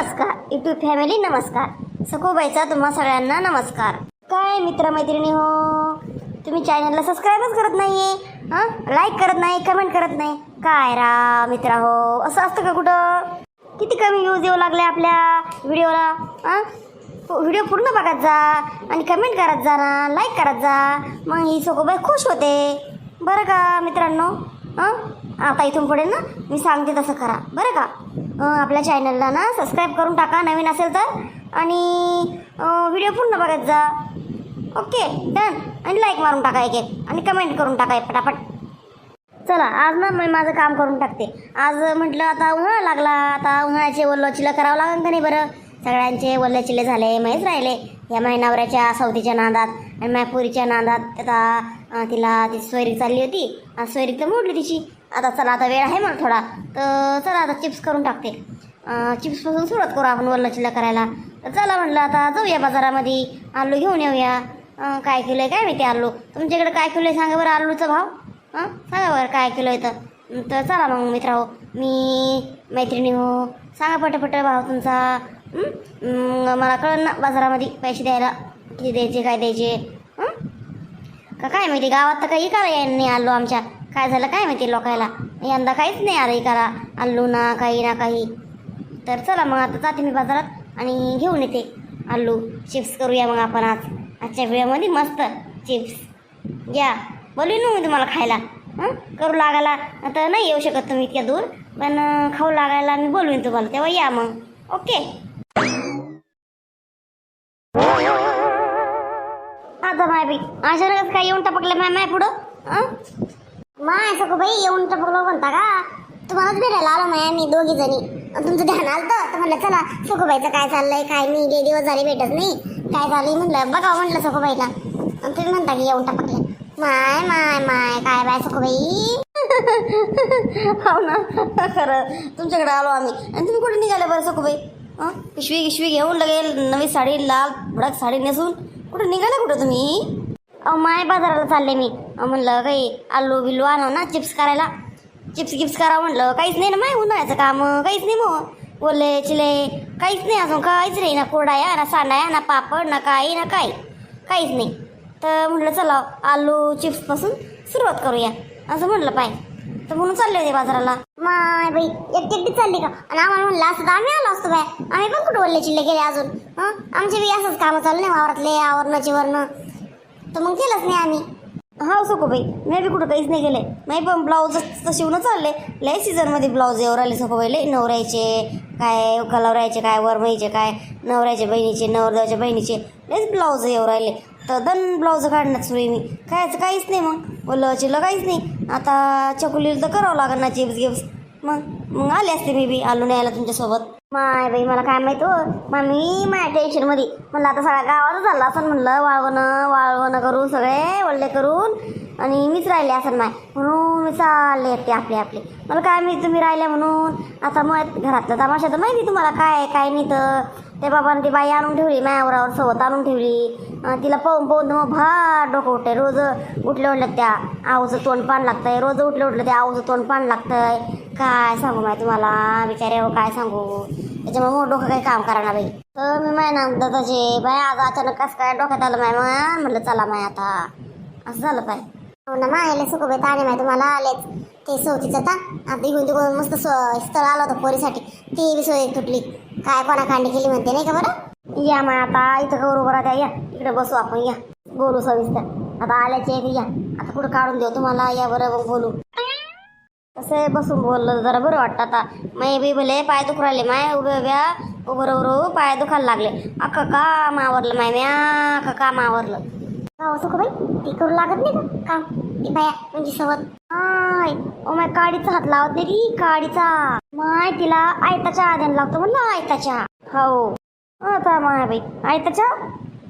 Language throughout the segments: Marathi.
नमस्कार. युट्यूब फॅमिली नमस्कार. सखोबाईचा तुम्हा सगळ्यांना नमस्कार. काय मित्रमैत्रिणी हो? तुम्ही चॅनलला सबस्क्राईबच करत नाही हां? लाईक करत नाही कमेंट करत नाही. काय रा मित्रा हो? असं असतं का कुठं? किती कमी व्ह्यूज येऊ लागले आपल्या व्हिडिओला हां? व्हिडिओ पूर्ण बघत जा आणि कमेंट करत जा ना लाईक करत जा. मग ही सखोबाई खुश होते. बरं का मित्रांनो? हां? आता इथून पुढे ना मी सांगते तसं करा. बरं का? आपल्या चॅनलला ना सबस्क्राईब करून टाका नवीन असेल तर. आणि व्हिडिओ पूर्ण बघत जा. ओके डन आणि लाईक मारून टाका एक एक. आणि कमेंट करून टाका एक पटापट. चला आज ना मी माझं काम करून टाकते. आज म्हटलं आता उन्हाळा लागला. आता उन्हाळ्याचे वल्ल चिल्ल करावं लागेल का नाही बरं? सगळ्यांचे वल्ल चिल्ले झाले माहीत राहिले. या महिनावऱ्याच्या सवतीच्या नादात आणि मायपुरीच्या नादात आता तिला ती सोयरीक चालली होती. आज सोयरीक तर मोडली तिची. आता चला आता वेळ आहे मला थोडा. तर चला आता चिप्स करून टाकते. चिप्सपासून सुरुवात करू आपण वल्लचिल्ला करायला तर चला म्हटलं आता जाऊया बाजारामध्ये. आलू घेऊन येऊया. काय किलो आहे काय माहिती आलू? तुमच्याकडे काय किलो आहे सांगा बरं आलूचा भाव. हां सांगा बरं काय किलो आहे तर तर चला मग मित्र हो मी मैत्रिणी हो सांगा पटपट भाव तुमचा. मला कळलं ना बाजारामध्ये पैसे द्यायला. किती द्यायचे काय द्यायचे? का काय माहिती गावात तर काही इकायला नाही आलो आमच्या. काय झालं काय माहिती लोकायला? यंदा काहीच नाही आलं करा आलू ना काही ना काही. तर चला मग आता जाते मी बाजारात आणि घेऊन येते आलू. चिप्स करूया मग आपण आज. आजच्या वेळेमध्ये मस्त चिप्स या बोलू ना मी तुम्हाला खायला. हं? करू लागायला. आता नाही येऊ शकत तुम्ही इतक्या दूर. पण खाऊ लागायला मी बोलवीन तुम्हाला. तेव्हा या मग. ओके. आता माय बाई अचानकच काय येऊन टपकले माय माय पुढं? हं? माय सगळं बाई येऊन टपकलो म्हणता का? तुम्हालाच भेटायला आलो माया मी दोघी जणी. तुमचं ध्यान आलं तर म्हणलं चला सखूबाईचं काय चाललंय काय मी लय दिवस झाले भेटत नाही. काय झालं म्हणलं बघा म्हणलं सखूबाईला. आणि तुम्ही म्हणता की येऊन टपकले. माय माय माय काय बाय सखूबाई? हो ना खरं. तुमच्याकडे आलो आम्ही. आणि तुम्ही कुठे निघाले बरं सखूबाई? हं? पिशवी गिशवी घेऊन लगेल नवी साडी लाल भडक साडी नेसून. कुठे निघाला कुठं तुम्ही? माय बाजाराला चालले मी. म्हणलं काही आलू बिल्लू आणा ना चिप्स करायला. चिप्स गिप्स करा म्हटलं काहीच नाही ना माय उन्हाळ्याचं काम काहीच नाही मग. ओले चिले काहीच नाही अजून काहीच नाही ना. कोरडाया ना सांडाया ना पापड ना काही ना काही काहीच नाही. तर म्हटलं चला आलू चिप्सपासून सुरुवात करूया. असं म्हटलं पाय. तर म्हणून चालले होते बाजाराला. माय बाई एकटी एकटी चालली का? आणि आम्हाला म्हणलं असं तर आम्ही आलो असतो बाय. आम्ही पण कुठं वल्ले चिल्ले गेले अजून हां? आमचे बी असंच कामं चालू नाही वावरातले आवरणाची वरणं तर मग केलंच नाही आम्ही. हा सखोबाई मी बी कुठं काहीच नाही गेले. नाही पण ब्लाऊज तर शिवणं चालले. लय सीझनमध्ये ब्लाऊज येऊ राहिले सको बाई लय नवऱ्याचे काय कलवऱ्याचे काय वरमाईचे काय नवऱ्याच्या बहिणीचे नवरदेवाच्या बहिणीचे लयच ब्लाऊज येऊ राहिले. तर दन ब्लाऊज काढण्यात सुरू मी. कायच काहीच नाही मग. बोललं चिल्लं काहीच नाही. आता चकुलीला तर करावं लागेल ना चिप्स गिप्स मग मग आले असते मी बी आलो नाही आला तुमच्यासोबत. माय बाई मला काय माहीत हो. मी माझ्या टेन्शनमध्ये म्हणलं आता सगळ्या गावातच झाला असं म्हणलं वाळवणं वाळवणं करून सगळे वल्ले करून आणि मीच राहिले असं माय. म्हणून मी चालले ते आपले आपले. मला काय माहिती तुम्ही राहिल्या म्हणून. आता मग घरातलं तमाशा तर माहिती तुम्हाला. काय काय नाही तर. ते बाबाने ती बाई आणून ठेवली मायावरावर सोबत आणून ठेवली. तिला पाहून पाहून तर मग भा डोकं उठते रोज उठल्या उठल्या त्या आऊचं तोंड पान लागतंय. रोज उठलं उठलं त्या आऊचं तोंड पान लागतंय. काय सांगू माय तुम्हाला? बिचारे हो, काय सांगू? त्याच्यामुळे मग डोकं काही काम करा ना बाई. तर मी माय ना दादाचे बाय आज अचानक कसं काय डोक्यात आलं माय? मग म्हणलं चला माय आता. असं झालं पाय. हो ना मायला सुखबाई ताणे माहिती तुम्हाला आलेच ते सोतीचं आता. आता इकडून तिकडून मस्त स- स्थळ आलं होतं पोरीसाठी. ती बी सोय तुटली. काय कोणा कांडी केली म्हणते नाही का बरं? या माय आता इथं कवर उभं राहत्या या. इकडे बसू आपण या. बोलू सविस्तर. आता आल्याचे एक या. आता कुठं काढून देऊ तुम्हाला? या बरं मग बोलू. कसं बसून बोललं जरा बरं वाटतं आता. मै बी भले पाय दुखू राहिले माय उभ्या उभ्या उभं उभं पाय दुखायला लागले. अख्खा का मावरलं माय म्या? अख्खा का मावरलं? हो सुखबाई? ती करू लागत नाही का काम? ती बाया म्हणजे सवत. हाय ओ माय काडीचा हात लावत नाही री काडीचा. माय तिला आयताच्या आध्यान लागतो म्हणलं आयताच्या. हो. आता माय बाई आयताच्या?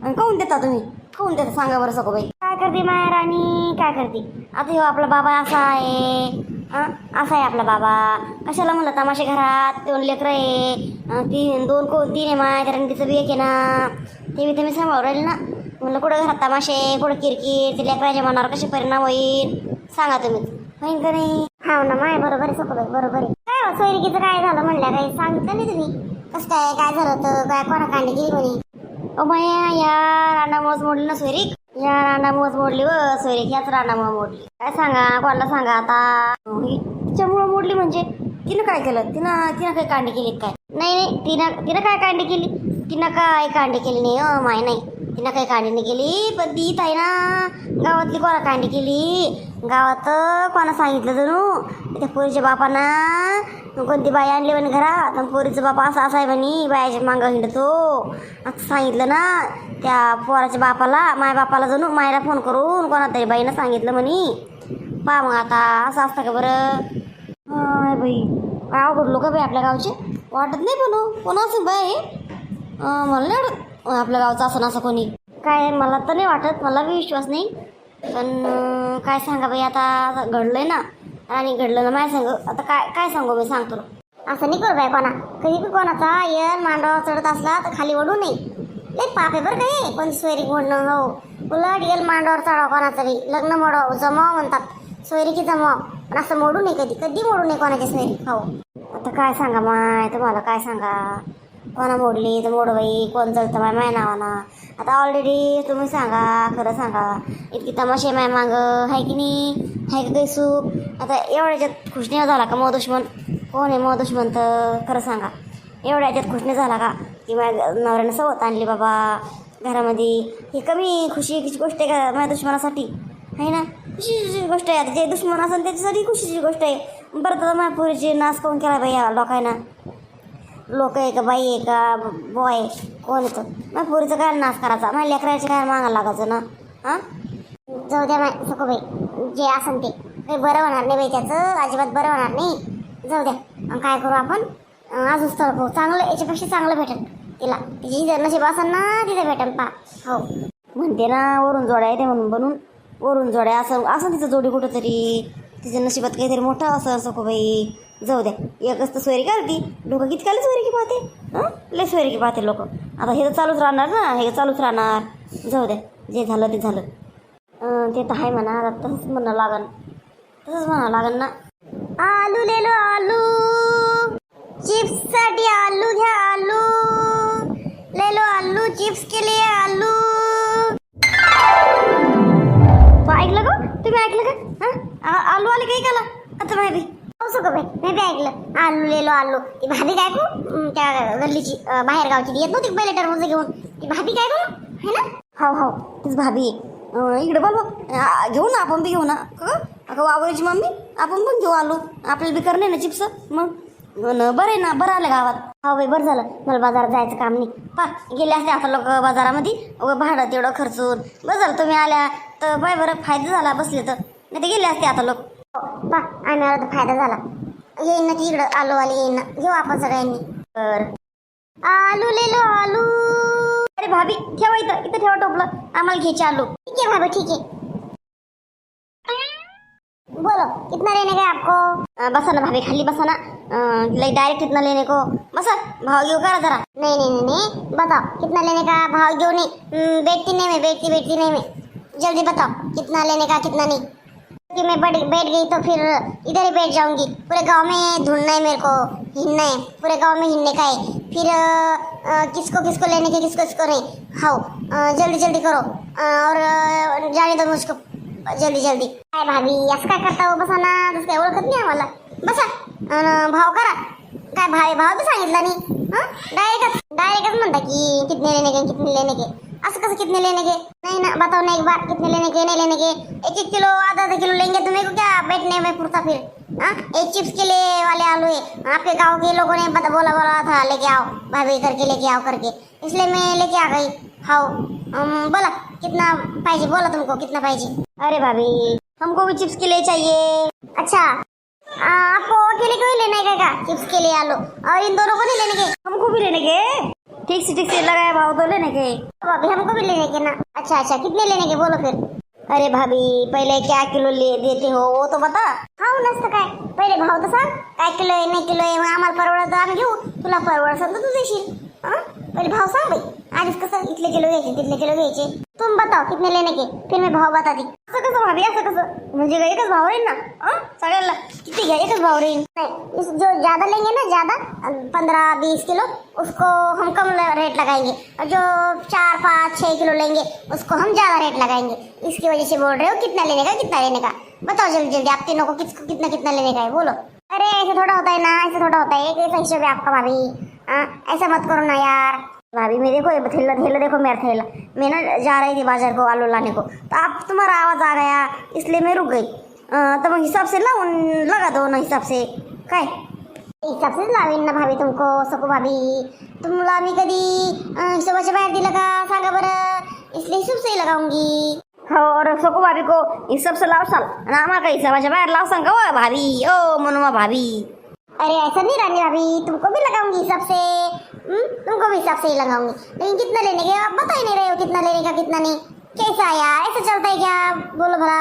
आणि काऊन देता तुम्ही? काऊन देता सांगा बरं सगळं बाई. काय करते माया राणी? काय करते? आता हो आपला बाबा असा आहे. असा आहे आपला बाबा. कशाला म्हणलं तमाशे घरात? दोन लेकरं आहे. तीन दोन कोण तीन आहे माय कारण तिचं बी एक आहे ना. ते मी तुम्ही सांभाळून राहील ना. म्हणलं कुठं घरात तमाशे कुठं किरकिर ते लेकराच्या मनावर कसे परिणाम होईल? सांगा तुम्ही. होईन का नाही? हो ना माय बरोबर आहे सुखबाई बरोबर आहे. काय हो सोयरिकीचं काय झालं म्हणल्या? काही सांगितलं नाही तुम्ही? कसं काय काय झालं होतं? काय कोणा कांडी केली म्हणे? ओ माया या रानामुळेच मोडली ना सोयरीक? या रानामुळेच मोडली व सोयरीक याच रानामुळे मोडली. काय सांगा कोणाला सांगा आता? ही तिच्यामुळं मोडली म्हणजे? तिनं काय केलं? तिनं तिनं काही कांडी केली काय? नाही नाही तिनं तिनं काय कांडी केली? तिनं काय कांडी केली नाही अ माय नाही. तिनं काही कांडी नाही केली पण ती आहे ना गावातली कोणा कांडी केली. गावात कोणा सांगितलं जणू त्या पोरीच्या बापांना कोणती बाई आणली म्हणे घरात? आणि पोरीचं बापा असं असा आहे म्हणे बायाच्या मागं हिंडतो. असं सांगितलं ना त्या पोराच्या बापाला माय बापाला जणू मायला फोन करून कोणा तरी बाईनं सांगितलं म्हणे. पा मग आता असं असतं का बरं? हाय बाई काय अवघड लोक बाई आपल्या गावचे. वाटत नाही पण हो, कोण असं बाई? मला नाही वाटत. आपल्या गावचं असं असं कोणी. काय मला तर नाही वाटत मला बी विश्वास नाही. पण काय सांगा बाई आता घडलंय ना आणि घडलं ना माझ्या सांग आता काय काय सांगू मी सांगतो. असं नाही करू बाई कोणा कधी बी कोणाचा येल मांडवावर चढत असला तर खाली ओढू नये. लय पाप आहे बरं काय कोणती सोयरी ओढणं हो. उलट येल मांडवावर चढाव कोणाचं बी. लग्न मोडावं जमाव म्हणतात. सोयरीकी जमाव. पण असं मोडू नये कधी कधी मोडू नये कोणाची सोयरी हो. खाऊ आता काय सांगा माय तुम्हाला काय सांगा? कोणा मोडली तर मोडवाई कोण चलतं माय माय नावाना आता ऑलरेडी तुम्ही सांगा खरं सांगा. इतकी तमाशे माय माग हाय की नाही? हाय का काही सुख? आता एवढ्याच्यात खुश नाही झाला का मो दुश्मन कोण आहे मो दुश्मन तर? खरं सांगा. एवढ्याच्यात खुश नाही झाला का? की माझ्या नवऱ्यानं सवत आणली बाबा घरामध्ये. ही कमी खुशीची गोष्ट आहे का माझ्या दुश्मनासाठी? आहे ना? खुशीची गोष्ट आहे. आता जे दुश्मन असेल त्याच्यासाठी खुशीची गोष्ट आहे. बरं तर माझ्या पुरीची नाश कोण केला बाई या लोकांना लोक आहे का बाई आहे का बॉय कोण मग पुरीचं काय नाश करायचा? मग लेकराचे काय मागायला लागायचं ना? हां? जाऊ द्या माय सको बाई जे असन ते. काही बरं होणार नाही बाई त्याचं. अजिबात बरं होणार नाही. जाऊ द्या. काय करू आपण? अजून स्थळ पाहू. चांगलं याच्यापेक्षा चांगलं भेटेल तिला. तिची जर नशीब असेल ना तिथे भेटेल पा. हो. म्हणते ना वरून जोड्या येते म्हणून बनून. वरून जोड्या असं असं तिचं जोडी कुठंतरी. तिच्या नशिबात काहीतरी मोठं असं असं को बाई जाऊ द्या एकच तर सोयरी करती लोक किती काली सोयरी की पाहते? हां? लय सोयरी की पाहते लोक. आता हे तर चालूच राहणार ना. हे तर चालूच राहणार. जाऊ द्या जे झालं ते झालं. ते तर आहे म्हणा. आता तसंच म्हणावं लागन. तसंच म्हणावं लागन ना. आलू ले लो आलू. चिप्ससाठी आलू घ्या आलू. ले लो आलू चिप्स के लिए आलू. हो बाई मी बी ऐकलं. आलू ले लो आलू. ती भाभी काय करू? त्या गल्लीची बाहेर गावची. ती येत नव्हती पहिले टरबूज घेऊन? ती भाभी काय करू? है ना? हाव हाव. तीच भाभी इकडे बोल बघ. घेऊ ना आपण बी घेऊ ना. अगं वावराची मम्मी आपण पण घेऊ आलू. आपल्याला बी करणे ना चिप्स? मग? बरं आहे ना बरं आलं गावात. हा बाई बरं झालं. मला बाजारात जायचं काम नाही. पा गेले असते आता लोक बाजारामध्ये. भाडं तेवढं खर्चून. बरं झालं तुम्ही आल्या तर बाय बरं फायदा झाला बसले तर. नाही ते गेले असते आता लोक. हो, पा आम्ही आलो तर फायदा झाला. आलू घेऊ ले लो आलू अरे भाभी आलू. ठीक भाभी ठीक बोलो कितना लेने का आपको? बसा ना भाभी खाली बसा ना. डायरेक्ट इतना लेने को. बसा भाव घेऊ करा जरा. नहीं नहीं नहीं बताओ कितना लेने का भाव क्यों नहीं हम्म, बैठती नहीं मैं बैठती बैठती नहीं मैं. जल्दी बताओ कितना लेने का कितना नहीं. कि मैं बैठ बैठ गई तो फिर इधर ही बैठ जाऊँगी। पूरे गाँव में ढूंढना है मेरे को हिलना है। पूरे गाँव में हिलने का है। फिर अ, किसको किसको लेने के किसको किसको नहीं। हाँ अ, जल्दी जल्दी करो। अ, और जाने दो मुझको। जल्दी जल्दी। काय भाभी असं काय करता हो? बसा ना तसं काय ओळखत नाही आम्हाला बसा अन भाव करा। काय भाव भाव बी सांगितला नाही डायरेक्टच डायरेक्टच म्हणता की कितने लेने के कितने लेने के। असं कसं कितने लेने के नहीं ना बताओ ना एक बार कितने लेने के नहीं लेने के एक एक किलो आधा आधा किलो लेंगे तो मेरे को क्या? बैठने में फुर्ता फिर हाँ? एक चिप्स के लिए वाले आलू है आपके गाँव के लोगों ने बता बोला बोला था लेके आओ भाभी करके लेके आओ करके। इसलिए मैं लेके आ गई। अम, बोला कितना पाहिजे बोला तुमको कितना पाहिजे अरे भाभी हमको भी चिप्स के लिए चाहिए। अच्छा आपको अकेले को ही लेना क्या? चिप्स के लिए आलू। और इन दोनों को नहीं लेने के हमको भी लेने के ठीक से ठीक से लगाया भाव तो लेने के। अब अभी हमको भी लेने के ना। अच्छा अच्छा कितने लेने के बोलो फिर। अरे भाभी पहले क्या किलो ले देते हो वो तो बता। हा नसतं काय पहिले भाव तर सांग काय किलो आहे नाही किलो आहे मग आम्हाला परवडत तर आम्ही घेऊ। तुला परवडत तर तू देशील। पहिले भाव सांग बाई आधीच कसं इथले किलो घ्यायचे तिथले किलो घ्यायचे। तुम बताओ कितने लेने के? फिर मी भाव बताती हं? जो ज़्यादा लेंगे ना ज़्यादा पंद्रह बीस किलो उसको हम कम रेट लगाएँगे. और जो चार पाँच छः किलो लेंगे उसको हम ज़्यादा रेट लगाएँगे. इसकी वजह से बोल रहे हो कितना लेने का कितना लेने का? बताओ जल्दी जल्दी आप तीनों को किसको कितना कितना लेने का है बोलो. अरे ऐसे थोड़ा होता है ना ऐसे थोड़ा होता है एक ऐसा हिसाब आपका भाभी. हाँ, ऐसा मत करो ना यार. भाभी मैं देखो ये थैला थैला देखो मेरा थैला। मैं ना जा रही थी बाज़ार को आलू लाने को। तो आप तुम्हारा आवाज़ आ गया इसलिए मैं रुक गई। तो हिसाब से लावून लगा दो ना हिसाब से। काय? हिसाब से लावीन ना भाभी तुमको सकू भाभी। तुम्हाला मी कधी अं, हिशोबाच्या बाहेर दिलं का सांगा बरं इसलिए हिशोब से ही लगाऊँगी। और सको भाभी को हिसाब से लावसाल आणि आम्हाला काही हिसाबाच्या बाहेर लावसान का ओ भाभी ओ मनुमा भाभी। अरे ऐसा नहीं रानी भाभी तुमको भी लगाऊँगी हिसाब से? तुमको भी हिसाब से ही लगाऊंगी। लेकिन कितना लेने के हो? आप बता ही नहीं रहे हो कितना लेने का कितना नहीं। कैसा है यार? ऐसा चलता है क्या? बोलो भला।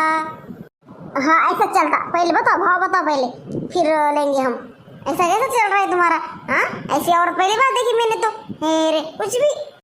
हाँ ऐसा चलता। पहले बताओ भाव बताओ पहले। फिर लेंगे हम। ऐसा कैसा चल रहा है तुम्हारा? हाँ? ऐसी औरत पहली बार देखी मैंने तो। अरे कुछ भी।